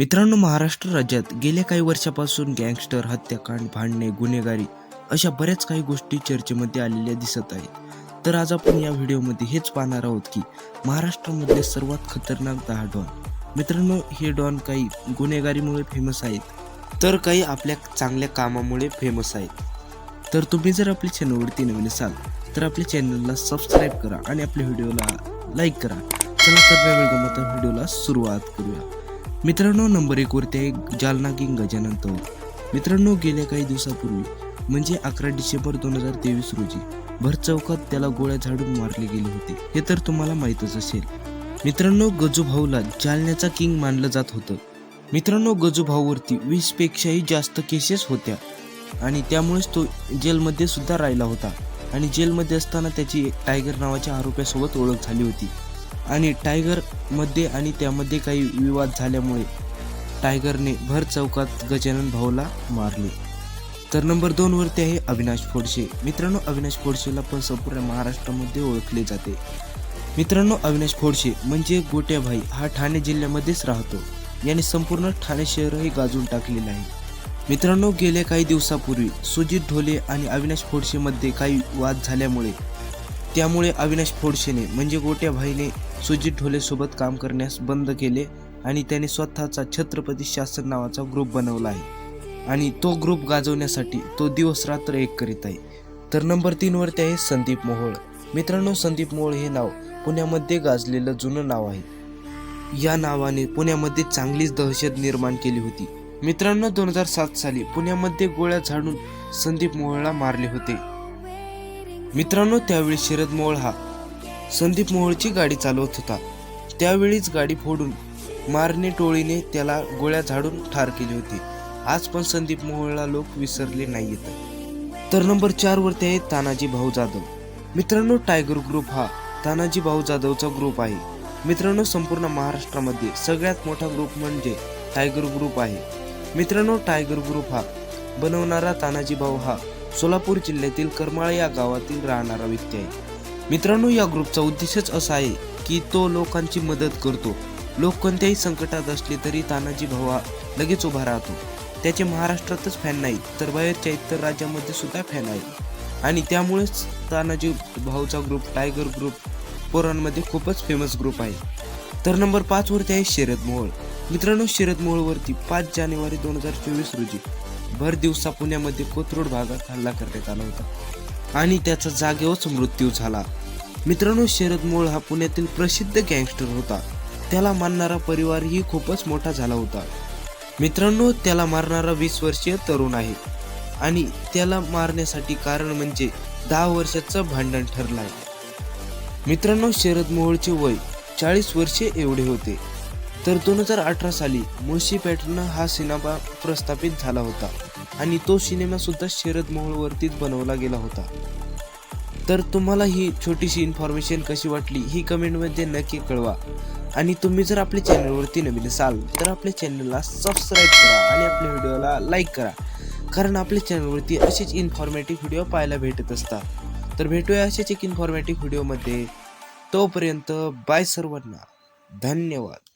मित्रांनो महाराष्ट्र राज्यात गेल्या काही वर्षापासून गँगस्टर हत्याकांड भांडणे गुन्हेगारी अशा बऱ्याच काही गोष्टी चर्चेमध्ये आलेल्या दिसत आहेत. तर आज आपण या व्हिडिओमध्ये हेच पाहणार आहोत की महाराष्ट्रामधले सर्वात खतरनाक दहा डॉन. मित्रांनो हे डॉन काही गुन्हेगारीमुळे फेमस आहेत तर काही आपल्या चांगल्या कामामुळे फेमस आहेत. तर तुम्ही जर आपल्या चॅनलवरती नवीन असाल तर आपल्या चॅनलला सबस्क्राईब करा आणि आपल्या व्हिडिओला लाईक करा. चला तर वेळ गमत व्हिडिओला सुरुवात करूया. मित्रांनो नंबर एक वरती आहे जालना किंग गजानन तौर. मित्रांनो गेल्या काही दिवसापूर्वी म्हणजे अकरा डिसेंबर दोन हजार तेवीस रोजी भर चौकात त्याला गोळ्या झाडून मारले गेले होते. हे तर तुम्हाला माहीतच असेल. मित्रांनो गजूभाऊला जालन्याचा किंग मानलं जात होतं. मित्रांनो गजूभाऊवरती वीसपेक्षाही वीस पेक्षाही जास्त केसेस होत्या. आणि त्यामुळेच तो जेलमध्ये सुद्धा राहिला होता. आणि जेलमध्ये असताना त्याची टायगर नावाच्या आरोप्यासोबत ओळख झाली होती. आणि टायगरमध्ये आणि त्यामध्ये काही विवाद झाल्यामुळे टायगरने भर चौकात गजानन भाऊला मारले. तर नंबर दोनवर ते आहे अविनाश फोडशे मित्रांनो अविनाश फोडशेला पण संपूर्ण महाराष्ट्रामध्ये ओळखले जाते. मित्रांनो अविनाश फोडशे म्हणजे गोट्याभाई हा ठाणे जिल्ह्यामध्येच राहतो. याने संपूर्ण ठाणे शहरही गाजून टाकलेलं आहे. मित्रांनो गेल्या काही दिवसापूर्वी सुजित ढोले आणि अविनाश फोडशेमध्ये काही वाद झाल्यामुळे त्यामुळे अविनाश फोडशेने म्हणजे गोट्या भाईने सुजित ढोलेसोबत काम करण्यास बंद केले आणि त्याने स्वतःचा छत्रपती शासन नावाचा ग्रुप बनवला आहे. आणि तो ग्रुप गाजवण्यासाठी तो दिवस रात्र एक करीत आहे. तर नंबर तीनवरती आहे संदीप मोहोळ. मित्रांनो संदीप मोहोळ हे नाव पुण्यामध्ये गाजलेलं जुनं नाव आहे. या नावाने पुण्यामध्ये चांगलीच दहशत निर्माण केली होती. मित्रांनो दोन हजार सात साली पुण्यामध्ये गोळ्या झाडून संदीप मोहोळला मारले होते. मित्रांनो त्यावेळी शरद मोहोळ हा संदीप मोहोळची गाडी चालवत होता. त्यावेळीच गाडी फोडून मारणे टोळीने त्याला गोळ्या झाडून ठार केली होती. आज पण संदीप मोहोळला लोक विसरले नाहीयेत. तर नंबर चार वरती आहे तानाजी भाऊ जाधव. मित्रांनो टायगर ग्रुप हा तानाजी भाऊ जाधवचा ग्रुप आहे. मित्रांनो संपूर्ण महाराष्ट्रामध्ये सगळ्यात मोठा ग्रुप म्हणजे टायगर ग्रुप आहे. मित्रांनो टायगर ग्रुप हा बनवणारा तानाजी भाऊ हा सोलापूर जिल्ह्यातील करमाळा या गावातील राहणारा व्यक्ती आहे. मित्रांनो या ग्रुपचा उद्देशच असा आहे की तो लोकांची मदत करतो. लोक कोणत्याही संकटात असले तरी तानाजी भाऊ लगेच उभा राहतो. त्याचे महाराष्ट्रातच फॅन नाही तर बाहेरच्या इतर राज्यामध्ये सुद्धा फॅन आहे आणि त्यामुळेच तानाजी भाऊचा ग्रुप टायगर ग्रुप पोरांमध्ये खूपच फेमस ग्रुप आहे. तर नंबर पाचवरती आहे शरद मोहोळ. मित्रांनो शरद मोहोळवरती पाच जानेवारी दोन हजार चोवीस रोजी भर दिवसा पुण्यामध्ये कोथरूड भागात हल्ला करण्यात आला होता. आणि त्याचा जागेवरच मृत्यू झाला. मित्रांनो शरद मोळ हा पुण्यातील प्रसिद्ध गँगस्टर होता. त्याला मानणारा परिवारही खूपच मोठा झाला होता. मित्रांनो त्याला मारणारा वीस वर्षीय तरुण आहे. आणि त्याला मारण्यासाठी कारण म्हणजे दहा वर्षाचं भांडण ठरलं आहे मित्रांनो शरद मोहोळचे वय चाळीस वर्षे एवढे होते. तर दोन हजार अठरा साली मुळशी पॅटर्न हा सिनेमा प्रस्थापित झाला होता आणि तो सिनेमा सुद्धा शरद मोहोळवरतीच बनवला गेला होता. तर तुम्हाला ही छोटीशी इन्फॉर्मेशन कशी वाटली ही कमेंटमध्ये नक्की कळवा. आणि तुम्ही जर आपल्या चॅनलवरती नवीन असाल तर आपल्या चॅनलला सबस्क्राईब करा आणि आपल्या व्हिडिओला लाईक करा. कारण आपल्या चॅनलवरती असेच इन्फॉर्मेटिव्ह व्हिडिओ पाहायला भेटत असतात. तर भेटूया असेच एक इन्फॉर्मेटिव्ह व्हिडिओमध्ये तोपर्यंत बाय सर्वांना. धन्यवाद.